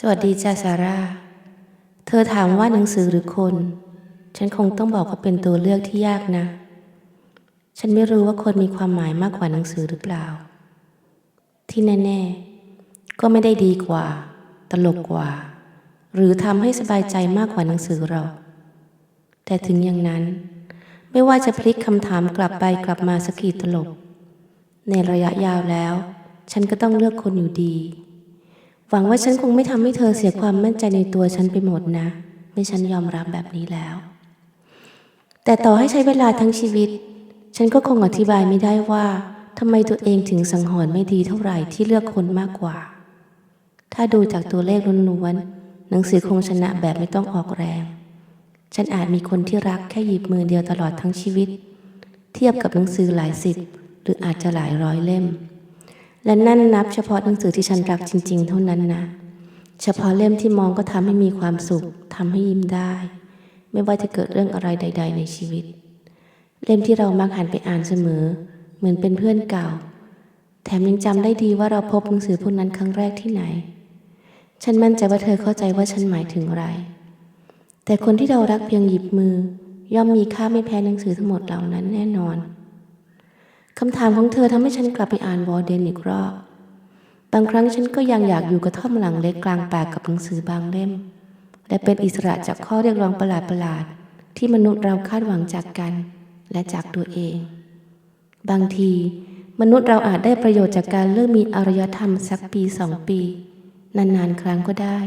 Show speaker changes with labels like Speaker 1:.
Speaker 1: สวัสดีจ้าซาร่า เธอถามว่าหนังสือหรือคน ฉันคงต้องบอกว่าเป็นตัวเลือกที่ยากนะ ฉันไม่รู้ว่าคนมีความหมายมากกว่าหนังสือหรือเปล่า ที่แน่ ๆ ก็ไม่ได้ดีกว่า ตลกกว่า หรือทำให้สบายใจมากกว่าหนังสือหรอกแต่ถึงอย่างนั้น ไม่ว่าจะพลิกคำถามกลับไปกลับมาสักกี่ตลบ ในระยะยาวแล้ว ฉันก็ต้องเลือกคนอยู่ดี หวังว่าฉันคงไม่ทำให้เธอเสียความมั่นใจในตัวฉันไปหมดนะไม่ฉันยอมรับแบบนี้แล้ว แต่ต่อให้ใช้เวลาทั้งชีวิต ฉันก็คงอธิบายไม่ได้ว่าทำไมตัวเองถึงสังหรณ์ไม่ดีเท่าไหร่ที่เลือกคนมากกว่า ถ้าดูจากตัวเลขล้วนๆหนังสือคงชนะแบบไม่ต้องออกแรง ฉันอาจมีคนที่รักแค่หยิบมือเดียวตลอดทั้งชีวิต เทียบกับหนังสือหลายสิบหรืออาจจะหลายร้อยเล่ม และนั่นนับเฉพาะหนังสือที่ฉันรักจริง ๆ เท่านั้นนะ เฉพาะเล่มที่มองก็ทำให้มีความสุขทำให้ยิ้มได้ ไม่ว่าจะเกิดเรื่องอะไรใด ๆ ในชีวิต เล่มที่เรามักหันไปอ่านเสมอ เหมือนเป็นเพื่อนเก่า แถมยังจำได้ดีว่าเราพบหนังสือพวกนั้นครั้งแรกที่ไหน ฉันมั่นใจว่าเธอเข้าใจว่าฉันหมายถึงอะไร แต่คนที่เรารักเพียงหยิบมือ ย่อมมีค่าไม่แพ้หนังสือทั้งหมดเหล่านั้นแน่นอน คำถามของเธอทำให้ฉันกลับไปอ่านวอร์เดนอีกรอบ บางครั้งฉันก็ยังอยากอยู่กระท่อมหลังเล็กกลางป่ากับหนังสือบางเล่ม และเป็นอิสระจากข้อเรียกร้องประหลาดๆที่มนุษย์เราคาดหวังจากกัน และจากตัวเอง บางที มนุษย์เราอาจได้ประโยชน์จากการเลิกมีอารยธรรมสักปีสองปี นานๆ ครั้งก็ได้